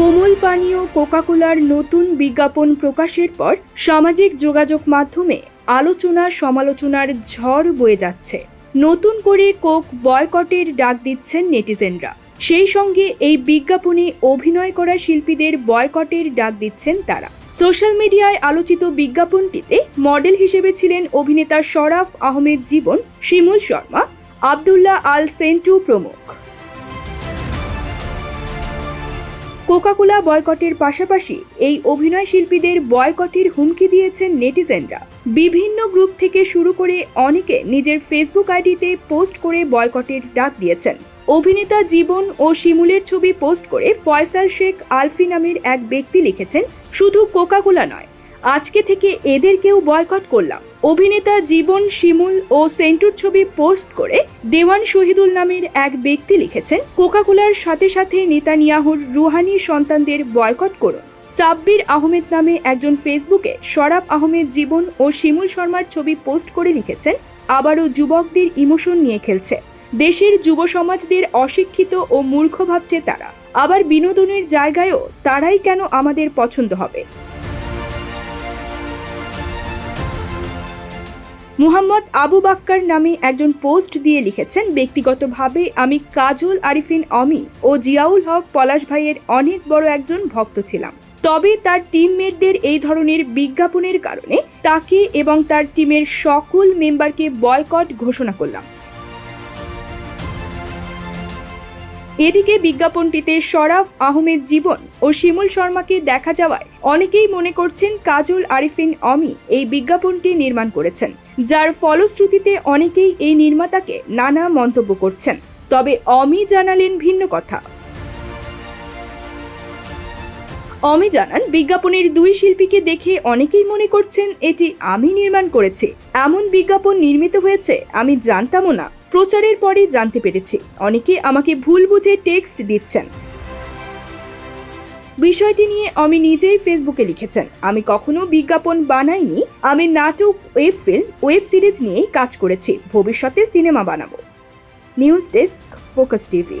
কোমল পানীয় কোকাকোলার নতুন বিজ্ঞাপন প্রকাশের পর সামাজিক যোগাযোগ মাধ্যমে আলোচনা সমালোচনার ঝড় বয়ে যাচ্ছে। নতুন করে কোক বয়কটের ডাক দিচ্ছেন নেটিজেনরা। সেই সঙ্গে এই বিজ্ঞাপনে অভিনয় করা শিল্পীদের বয়কটের ডাক দিচ্ছেন তারা। সোশ্যাল মিডিয়ায় আলোচিত বিজ্ঞাপনটিতে মডেল হিসেবে ছিলেন অভিনেতা শরাফ আহমেদ জীবন, শিমুল শর্মা, আবদুল্লাহ আল সেন্টু প্রমুখ। কোকাকোলা বয়কটের পাশাপাশি এই অভিনয় শিল্পীদের বয়কটের হুমকি দিয়েছেন নেটিজেনরা। বিভিন্ন গ্রুপ থেকে শুরু করে অনেকে নিজের ফেসবুক আইডিতে পোস্ট করে বয়কটের ডাক দিয়েছেন। অভিনেতা জীবন ও শিমুলের ছবি পোস্ট করে ফয়সাল শেখ আলফি নামের এক ব্যক্তি লিখেছেন, শুধু কোকাকোলা নয় আজকে থেকে এদেরকেও বয়কট করলাম। অভিনেতা জীবন, শিমুল ও সেন্টুর ছবি পোস্ট করে দেওয়ান শহীদুল নামের এক ব্যক্তি লিখেছেন, কোকাকোলার সাথে সাথে নেতানিয়াহুর রুহানি সন্তানদের বয়কট করুন। সাব্বির আহমেদ নামে একজন ফেসবুকে শরাব আহমেদ জীবন ও শিমুল শর্মার ছবি পোস্ট করে লিখেছেন, আবারও যুবকদের ইমোশন নিয়ে খেলছে। দেশের যুব সমাজদের অশিক্ষিত ও মূর্খ ভাবছে তারা। আবার বিনোদনের জায়গায়ও তারাই কেন আমাদের পছন্দ হবে? মুহাম্মদ আবু বাক্কার নামে একজন পোস্ট দিয়ে লিখেছেন, ব্যক্তিগতভাবে আমি কাজল আরিফিন অমি ও জিয়াউল হক পলাশ ভাইয়ের অনেক বড় একজন ভক্ত ছিলাম। তবে তার টিমমেটদের এই ধরনের বিজ্ঞাপনের কারণে তাকে এবং তার টিমের সকল মেম্বারকে বয়কট ঘোষণা করলাম। এদিকে বিজ্ঞাপনটিতে শরাফ আহমেদ জীবন ও শিমুল শর্মাকে দেখা যাওয়ায় অনেকেই মনে করছেন কাজল, আরিফিন, অমি এই বিজ্ঞাপনটি নির্মাণ করেছেন। যার ফলশ্রুতিতে অনেকেই এই নির্মাতাকে নানা মন্তব্য করছেন। তবে অমি জানালেন ভিন্ন কথা। অমি জানান, বিজ্ঞাপনের দুই শিল্পীকে দেখে অনেকেই মনে করছেন এটি আমি নির্মাণ করেছি। এমন বিজ্ঞাপন নির্মিত হয়েছে, আমি জানতামও না। প্রচারের পরে জানতে পেরেছি। অনেকে আমাকে ভুল বুঝে টেক্সট দিচ্ছেন। বিষয়টি নিয়ে আমি নিজেই ফেসবুকে লিখেছেন। আমি কখনো বিজ্ঞাপন বানাইনি। আমি নাটক, ওয়েব ফিল্ম, ওয়েব সিরিজ নিয়েই কাজ করেছি। ভবিষ্যতে সিনেমা বানাবো। News desk, focus TV.